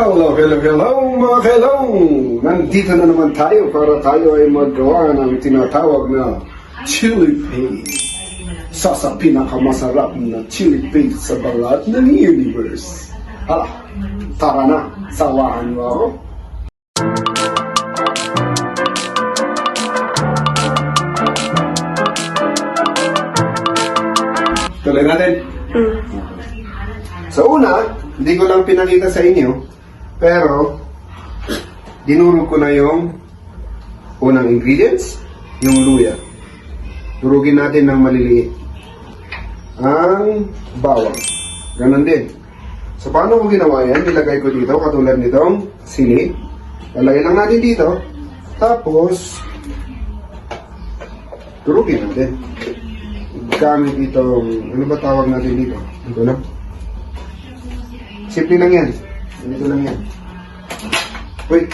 Hello, hello, hello mga hello! Nandito na naman tayo para tayo ay magawa ng tinatawag na chili paste. Sa sa pinakamasarap na chili paste sa balat ng universe. Hala, tara na, sawahan mo ako. Tuloy natin. Sa una, hindi ko lang pinakita sa inyo, pero dinurog ko na yung unang ingredients, yung luya. Durugin natin ng maliliit. Ang bawang. Ganon din. So, paano ko ginawa yan? Nilagay ko dito, katulad nitong sili. Lalagay lang natin dito. Tapos, durugin natin. Gamit itong, ano ba tawag natin dito? Ito na. Simple lang yan. Ganito lang yan. Wait.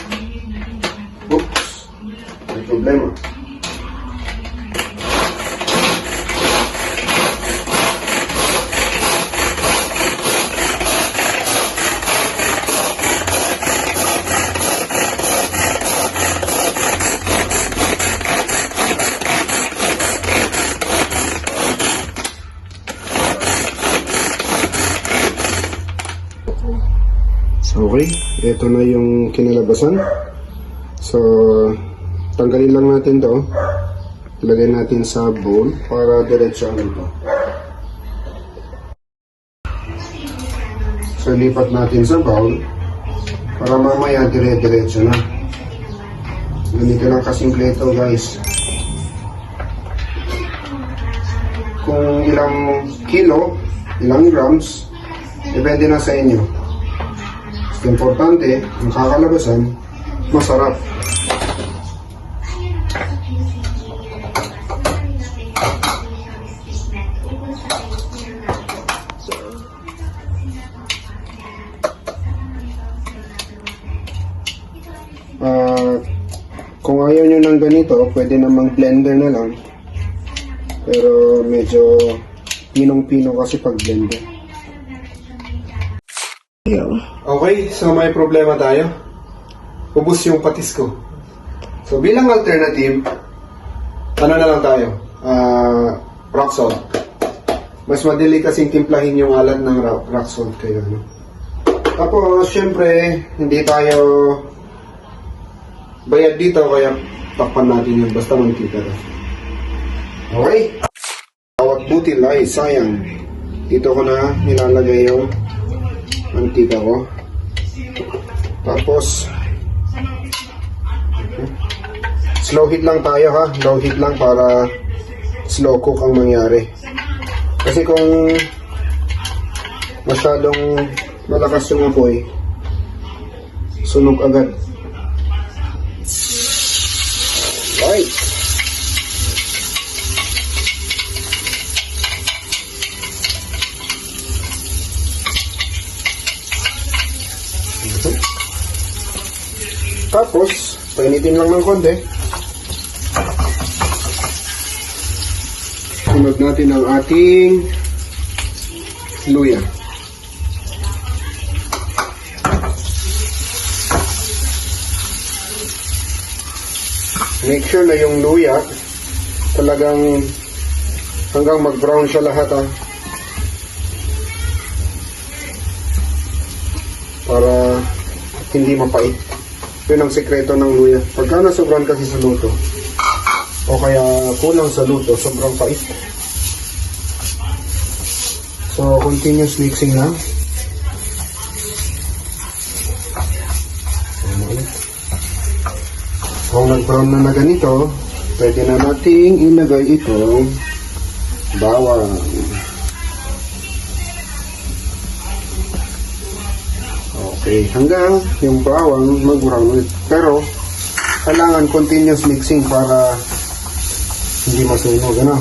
Oops. May problema. Okay. Ito na yung kinalabasan. So, tanggalin lang natin to. Ilagay natin sa bowl para diretso ano to. So, lipat natin sa bowl para mamaya dire-diretso na. Ganito lang kasimple ito guys. Kung ilang kilo, ilang grams, depende na sa inyo. Importante, ang kakalabasan, masarap. Ah, kung ayaw nyo ng ganito, pwede namang blender na lang. Pero medyo pinong-pino kasi pag blender. Okay, so may problema tayo. Ubus yung patis ko. So bilang alternative, ano na lang tayo? Ah, rock salt. Mas madali kasing timplahin yung alat ng rock, salt kayo. Ano? Tapos, syempre, hindi tayo bayad dito, kaya takpan natin yun. Basta mantika. Okay? Bawat butil ay sayang. Dito ko na nilalagay yung mantika ko. Tapos, slow heat lang tayo ha. Low heat lang para slow cook ang mangyari. Kasi kung masyadong malakas yung apoy, sunog agad. Right. Tapos, painitin lang ng konti. Sunod natin ang ating luya. Make sure na yung luya talagang hanggang mag-brown siya lahat ah. Para hindi mapait. Yun ang sekreto ng luya. Pagka nasobran kasi sa luto, o kaya kulang sa luto, sobrang pait. So, continuous mixing lang. Kung nag-brown na na ganito, pwede na nating ilagay itong bawang. Okay, hanggang yung bawang mag-brown ulit. Pero, kailangan continuous mixing para hindi masunog, ano?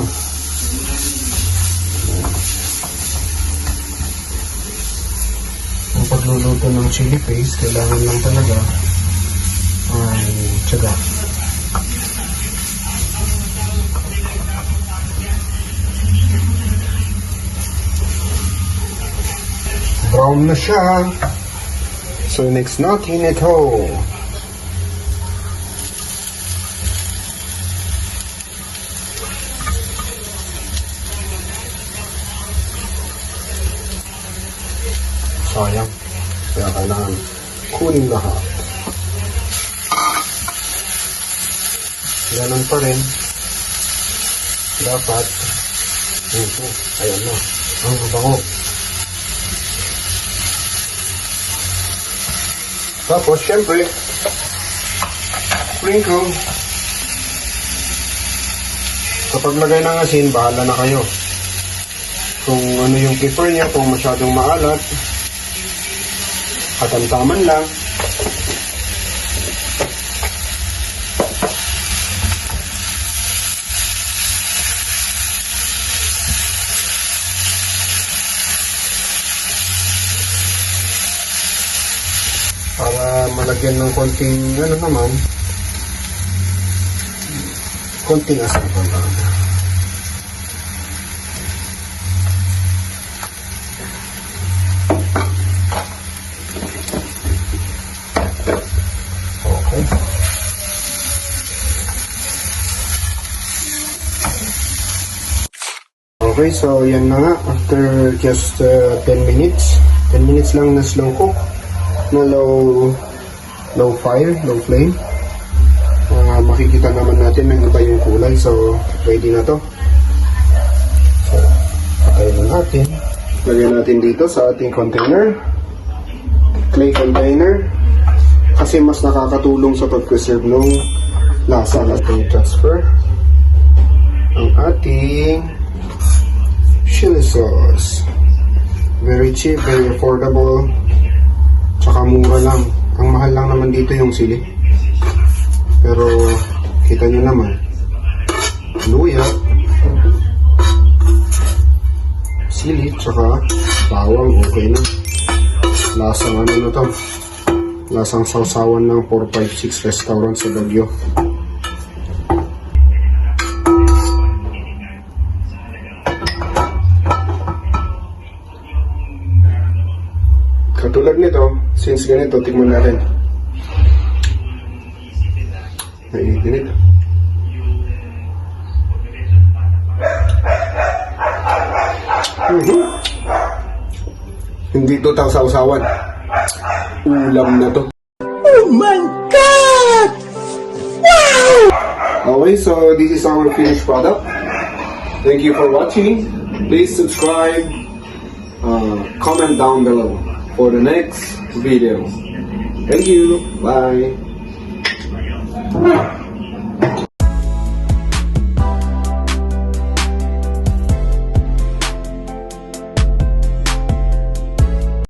Ang pagluluto ng chili paste, kailangan lang talaga ay tiyaga. Brown na siya. So next natin ito. Sayang. Kaya kailangan kunin lahat. Ganun pa rin. Dapat. Ito. Ayan na. Ang bango. Tapos, syempre, sprinkle. Kapag lagay ng asin, bahala na kayo. Kung ano yung prefer niya, kung masyadong maalat, katamtaman lang. Para malagyan ng konting ano naman konting asal pa lang. Okay. Okay, so yan na nga. After just uh, 10 minutes, 10 minutes lang na slow cook na low low fire, low flame. Uh, makikita naman natin ng iba yung kulay. So, ready na to. So, patayin na natin. Lagyan natin dito sa ating container. Clay container. Kasi mas nakakatulong sa pag-preserve ng lasa natin transfer. Ang ating chili sauce. Very cheap, very affordable. Tsaka mura lang. Ang mahal lang naman dito yung sili. Pero kita nyo naman. Luya. Sili, tsaka bawang. Okay na. Lasang ano na to. Lasang sausawan ng 456 restaurant sa Baguio. Katulad nito, since ganito, tingnan natin. Naiinit. Mhm. Hindi to tawsaw-sawan. Ulam na to. Oh my God! Okay, so this is our finished product. Thank you for watching. Please subscribe, uh, comment down below for the next video. Thank you. Bye.